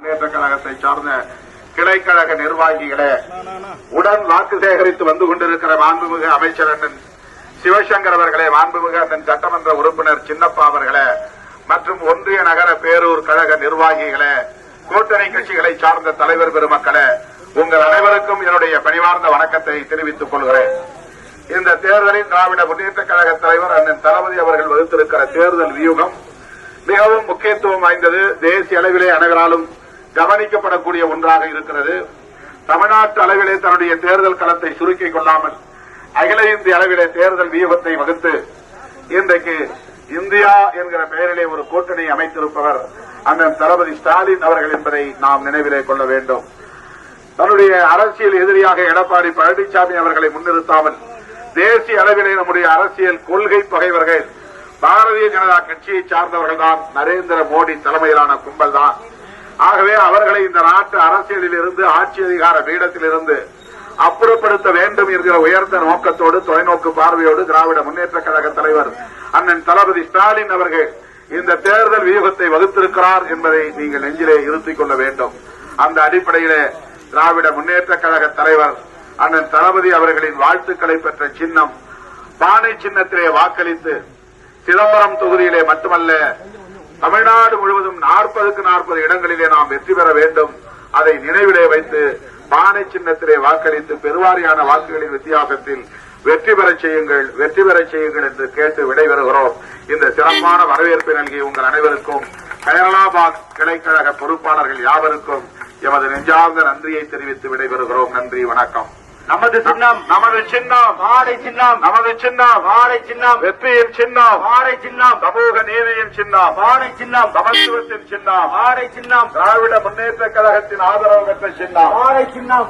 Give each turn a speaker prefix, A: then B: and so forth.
A: முன்னேற்ற கழகத்தை சார்ந்த கிளைக்கழக நிர்வாகிகளே உடன் வாக்கு சேகரித்து வந்து கொண்டிருக்கிற மாண்புமிகு அமைச்சர் அண்ணன் சிவசங்கர் அவர்களே மாண்புமிகு அண்ணன் சட்டமன்ற உறுப்பினர் சின்னப்பா அவர்களே மற்றும் ஒன்றிய நகர பேரூர் கழக நிர்வாகிகளே கூட்டணி கட்சிகளை சார்ந்த தலைவர் பெருமக்களே உங்கள் அனைவருக்கும் என்னுடைய பணிவார்ந்த வணக்கத்தை தெரிவித்துக் கொள்கிறேன். இந்த தேர்தலில் திராவிட முன்னேற்ற கழக தலைவர் அண்ணன் தளபதி அவர்கள் வகுத்திருக்கிற தேர்தல் வியூகம் மிகவும் முக்கியத்துவம் வாய்ந்தது. தேசிய அளவிலே அனைவராலும் கவனிக்கப்படக்கூடிய ஒன்றாக இருக்கிறது. தமிழ்நாட்டு அளவிலே தன்னுடைய தேர்தல் களத்தை சுருக்கிக் கொள்ளாமல் அகில இந்திய அளவிலே தேர்தல் வியூகத்தை வகுத்து இன்றைக்கு இந்தியா என்கிற பெயரிலே ஒரு கூட்டணி அமைத்திருப்பவர் அண்ணன் தளபதி ஸ்டாலின் அவர்கள் என்பதை நாம் நினைவிலே கொள்ள வேண்டும். தன்னுடைய அரசியல் எதிரியாக எடப்பாடி பழனிசாமி அவர்களை முன்னிறுத்தாமல் தேசிய அளவிலே நம்முடைய அரசியல் கொள்கை பகைவர்கள் பாரதிய ஜனதா கட்சியை சார்ந்தவர்கள் தான் நரேந்திர மோடி தலைமையிலான கும்பல் தான் ஆகவே அவர்களை இந்த நாட்டு அரசியலில் இருந்து ஆட்சி அதிகார பீடத்தில் இருந்து அப்புறப்படுத்த வேண்டும் என்கிற உயர்ந்த நோக்கத்தோடு தொலைநோக்கு பார்வையோடு திராவிட முன்னேற்ற கழக தலைவர் அண்ணன் தளபதி ஸ்டாலின் அவர்கள் இந்த தேர்தல் வியூகத்தை வகுத்திருக்கிறார் என்பதை நீங்கள் நெஞ்சிலே இருத்திக் கொள்ள வேண்டும். அந்த அடிப்படையிலே திராவிட முன்னேற்ற கழக தலைவர் அண்ணன் தளபதி அவர்களின் வாழ்த்துக்களை பெற்ற சின்னம் பானை சின்னத்திலே வாக்களித்து சிதம்பரம் தொகுதியிலே மட்டுமல்ல தமிழ்நாடு முழுவதும் நாற்பதுக்கு நாற்பது இடங்களிலே நாம் வெற்றி பெற வேண்டும். அதை நினைவிலே வைத்து பானை சின்னத்திலே வாக்களித்து பெருவாரியான வாக்குகளின் வித்தியாசத்தில் வெற்றி பெறச் செய்யுங்கள் வெற்றி பெறச் செய்யுங்கள் என்று கேட்டு விடைபெறுகிறோம். இந்த சிறப்பான வரவேற்பை நல்கிய உங்கள் அனைவருக்கும் கேரளாபாத் கிளைக்கழக பொறுப்பாளர்கள் யாவருக்கும் எமது நெஞ்சார்ந்த நன்றியை தெரிவித்து விடைபெறுகிறோம். நன்றி வணக்கம்.
B: நமது சின்னம்
A: நமது சின்னம்
B: வாடை சின்னம்
A: நமது சின்னம்
B: வாடை சின்னம்
A: வெற்றியின் சின்னம்
B: வாடை சின்னம்
A: சமூக நீதியின் சின்னம்
B: வாடை சின்னம்
A: சமத்துவத்தின் சின்னம்
B: வாடை சின்னம்
A: திராவிட முன்னேற்ற கழகத்தின் ஆதரவு பெற்ற சின்னம்
B: வாடை சின்னம்.